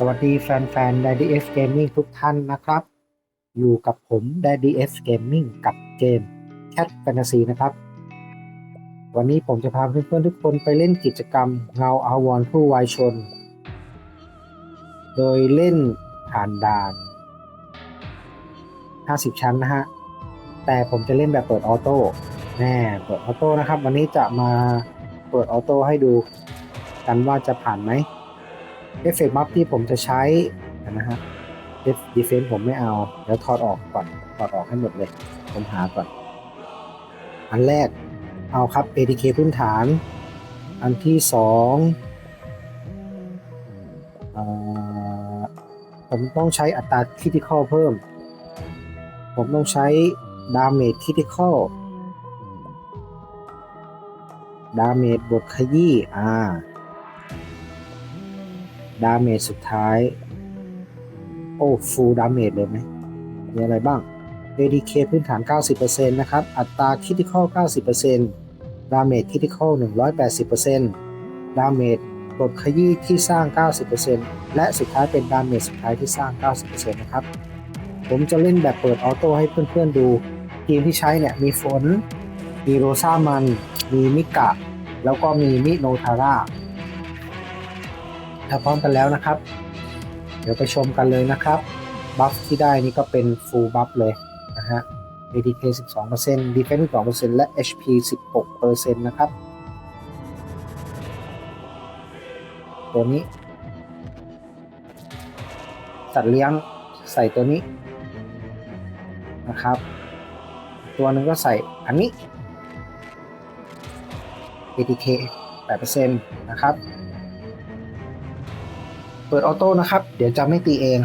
สวัสดีแฟนๆ Daddy F Gaming ทุกท่านนะครับ อยู่กับผม Daddy F Gaming กับเกม Cat Fantasy นะครับ วันนี้ผมจะพาเพื่อนๆ ทุกคนไปเล่นกิจกรรมเงาอาวรผู้วายชน โดยเล่นผ่านด่าน 50 ชั้นนะฮะ แต่ผมจะเล่นแบบเปิดออโต้แน่เปิดออโต้นะครับ วันนี้จะมาเปิดออโต้ให้ดูกันว่าจะผ่านไหม เอฟเฟกต์มัฟที่ผมจะใช้นะฮะเอฟดีเฟนต์ผมไม่เอาเดี๋ยวถอดออกก่อนถอดออกให้หมดเลย ผมหาก่อน อันแรกเอาครับ ATK พื้นฐาน อันที่สองอผมต้องใช้อัตราคิติคอลเพิ่ม ผมต้องใช้ดาเมจคิติคอลดาเมจบทขยี้อ่า ดาเมจสุดท้าย โอ้ฟูลดาเมจเลยไหมมีอะไรบ้าง ADK พื้นฐาน 90%นะครับ อัตราคิติคอล90%ดาเมจคิติคอล180%ดาเมจปลดขยี้ที่สร้าง 90%และสุดท้ายเป็นดาเมจสุดท้ายที่สร้าง 90%นะครับ ผมจะเล่นแบบเปิดออโต้ให้เพื่อนๆดู ทีมที่ใช้เนี่ยมีฝน มีโรซ่ามัน มีมิกะ แล้วก็มีมิโนทาร่า ถ้าพร้อมกันแล้วนะครับ เดี๋ยวไปชมกันเลยนะครับบัฟที่ได้นี่ก็เป็น full buff เลยนะฮะ ATK 12% Defense 12%และ HP 16%นะครับ ตัวนี้ สัตว์เลี้ยงใส่ตัวนี้นะครับ ตัวหนึ่งก็ใส่อันนี้ ATK 8%นะครับ เปิดออโต้นะครับ เดี๋ยวจะไม่ตีเอง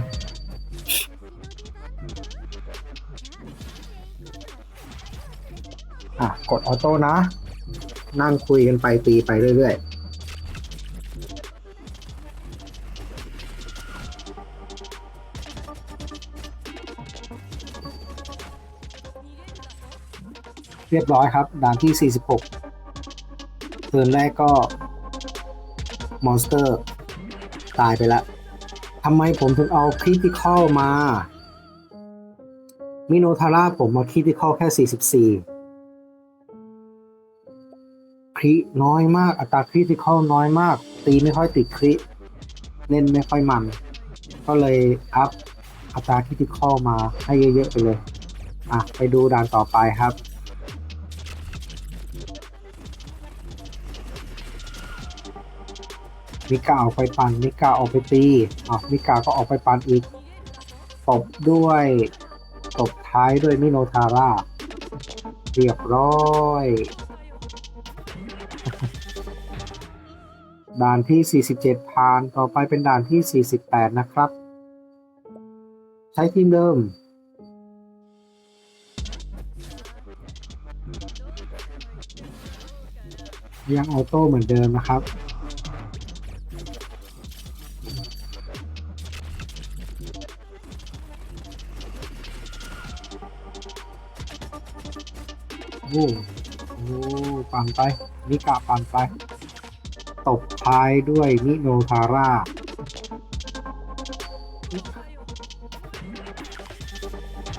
อะ กดออโต้นะ นั่งคุยกันไปตีไปเรื่อยๆเรียบร้อยครับ ด่านที่ 46เทิร์นแรกก็มอนสเตอร์ ตายไปแล้วทำไมผมถึงเอาคริติคอลมา มิโนทาร่าผมมาคริติคอลแค่ 44 คริน้อยมาก อัตราคริติคอลน้อยมาก ตีไม่ค่อยติดคริเล่นไม่ค่อยมัน ก็เลยอัพอัตราคริติคอลมาให้เยอะๆไปเลย อะ ไปดูด่านต่อไปครับ มิกาออกไปปั่นมิกาออกไปตีอะมิกาก็ออกไปปั่นอีกตบด้วยตบท้ายด้วยมิโนทาร่าเรียบร้อย ด่านที่ 47 ผ่าน ต่อไปเป็นด่านที่ 48 นะครับ ใช้ทีมเดิม ยังออโต้เหมือนเดิมนะครับ โอ้โหปั่นไปนิกะปั่นไป ตบท้ายด้วยนิโนทาร่า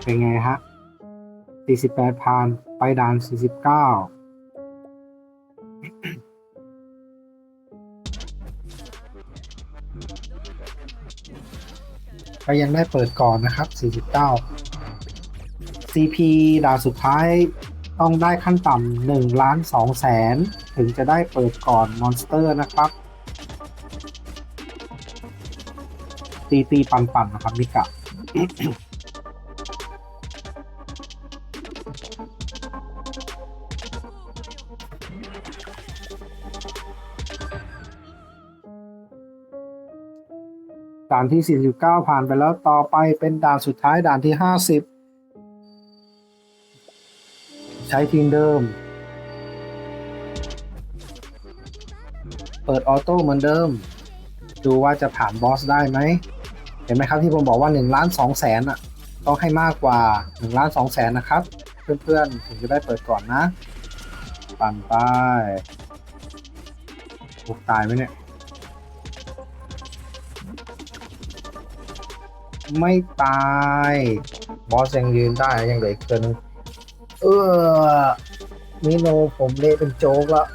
เป็นไงฮะ 48ผ่าน ไปด่าน 49ก็ยังได้เปิดก่อนนะครับ 49 CP ด่านสุดท้าย ต้องได้ขั้นต่ำหนึ่งล้านสองแสนถึงจะได้เปิดก่อนมอนสเตอร์นะครับ ตีตีปันปันนะครับมิกะด่านที่ 49 ผ่านไปแล้วต่อไปเป็นด่านสุดท้ายด่านที่ 50 ใช้ทีมเดิม เปิดออโต้เหมือนเดิม ดูว่าจะผ่านบอสได้ไหม เห็นไหมครับที่ผมบอกว่า1ล้าน2แสนอะ ต้องให้มากกว่า1ล้าน2แสนนะครับ เพื่อนๆถึงจะได้เปิดก่อนนะ ปั่นไปโอ้ตายไหมเนี่ย ไม่ตาย บอสยังยืนได้ยังเหลืออีกเกินง เออมิโนผมเละเป็นโจ๊กแล้ว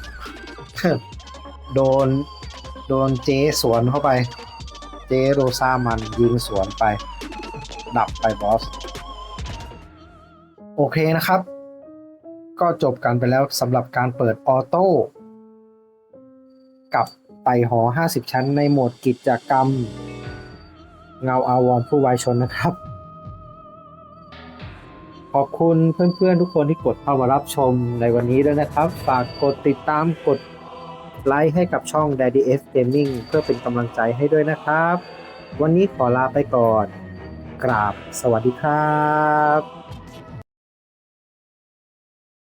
โดน โดนเจ๊สวนเข้าไป เจ๊โรซามันยิงสวนไป ดับไปบอส โอเคนะครับ ก็จบกันไปแล้วสำหรับการเปิดออโต้ กับไต่หอ 50 ชั้นในโหมดกิจกรรม เงาอาวรผู้วายชนนะครับ ขอบคุณเพื่อนๆทุกคนที่กดเข้ามารับชมในวันนี้ด้วยนะครับ ฝากกดติดตามกดไลค์ให้กับช่อง Daddy S Gaming เพื่อเป็นกำลังใจให้ด้วยนะครับ วันนี้ขอลาไปก่อน กราบสวัสดีครับ